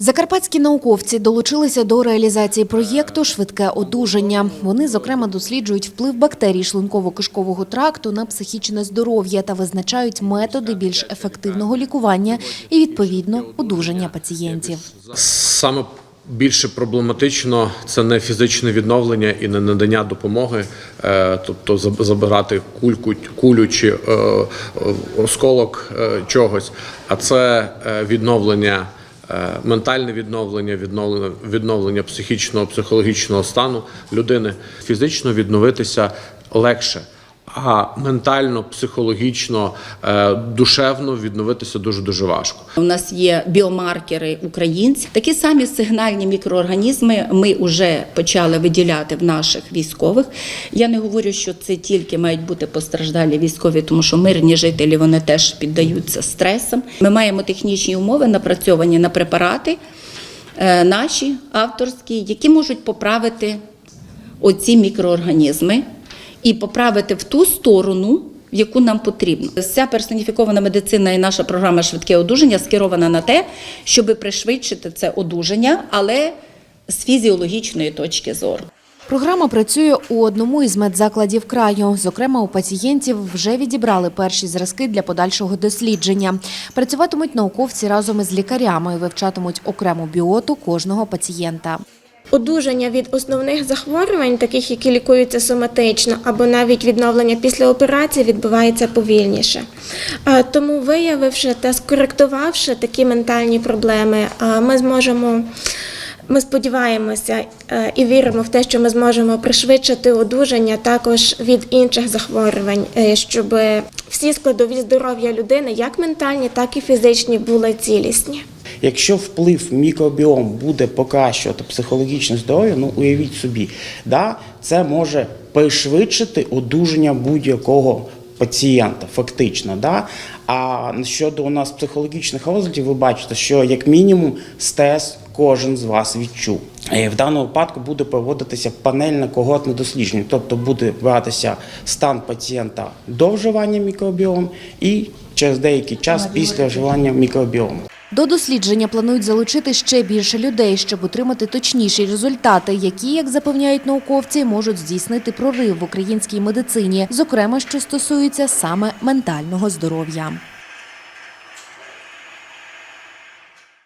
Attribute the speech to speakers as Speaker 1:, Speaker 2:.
Speaker 1: Закарпатські науковці долучилися до реалізації проєкту Швидке одужання. Вони, зокрема, досліджують вплив бактерій шлунково-кишкового тракту на психічне здоров'я та визначають методи більш ефективного лікування і відповідно одужання пацієнтів.
Speaker 2: Саме більше проблематично це не фізичне відновлення і не надання допомоги, е, тобто забирати кульку, кулю чи е, е, осколок чогось, а це відновлення. Е, Ментальне відновлення, відновлення, відновлення психічного, психологічного стану людини, фізично відновитися легше, а ментально, психологічно, е, душевно відновитися дуже дуже важко.
Speaker 3: У нас є біомаркери українці. Такі самі сигнальні мікроорганізми ми вже почали виділяти в наших військових. Я не говорю, що це тільки мають бути постраждалі військові, тому що мирні жителі вони теж піддаються стресам. Ми маємо технічні умови, напрацьовані на препарати е, наші авторські, які можуть поправити оці мікроорганізми і поправити в ту сторону, в яку нам потрібно. Вся персоніфікована медицина і наша програма швидке одужання скерована на те, щоб пришвидшити це одужання, але з фізіологічної точки зору.
Speaker 1: Програма працює у одному із медзакладів краю. Зокрема, у пацієнтів вже відібрали перші зразки для подальшого дослідження. Працюватимуть науковці разом із лікарями вивчатимуть окрему біоту кожного пацієнта.
Speaker 4: Одужання від основних захворювань, таких які лікуються соматично, або навіть відновлення після операції відбувається повільніше. Тому, виявивши та скоректувавши такі ментальні проблеми, ми зможемо. Ми сподіваємося е, і віримо в те, що ми зможемо пришвидшити одужання також від інших захворювань, е, щоб всі складові здоров'я людини, як ментальні, так і фізичні, були цілісні.
Speaker 5: Якщо вплив мікробіом буде покращувати психологічне здоров'я, ну уявіть собі, да, це може пришвидшити одужання будь-якого пацієнта, фактично. Да? А щодо у нас психологічних розладів, ви бачите, що як мінімум стрес кожен з вас відчув. Е, В даному випадку буде проводитися панельне когортне дослідження, тобто буде братися стан пацієнта до вживання мікробіом і через деякий час після вживання мікробіому.
Speaker 1: До дослідження планують залучити ще більше людей, щоб отримати точніші результати, які, як запевняють науковці, можуть здійснити прорив в українській медицині, зокрема, що стосується саме ментального здоров'я.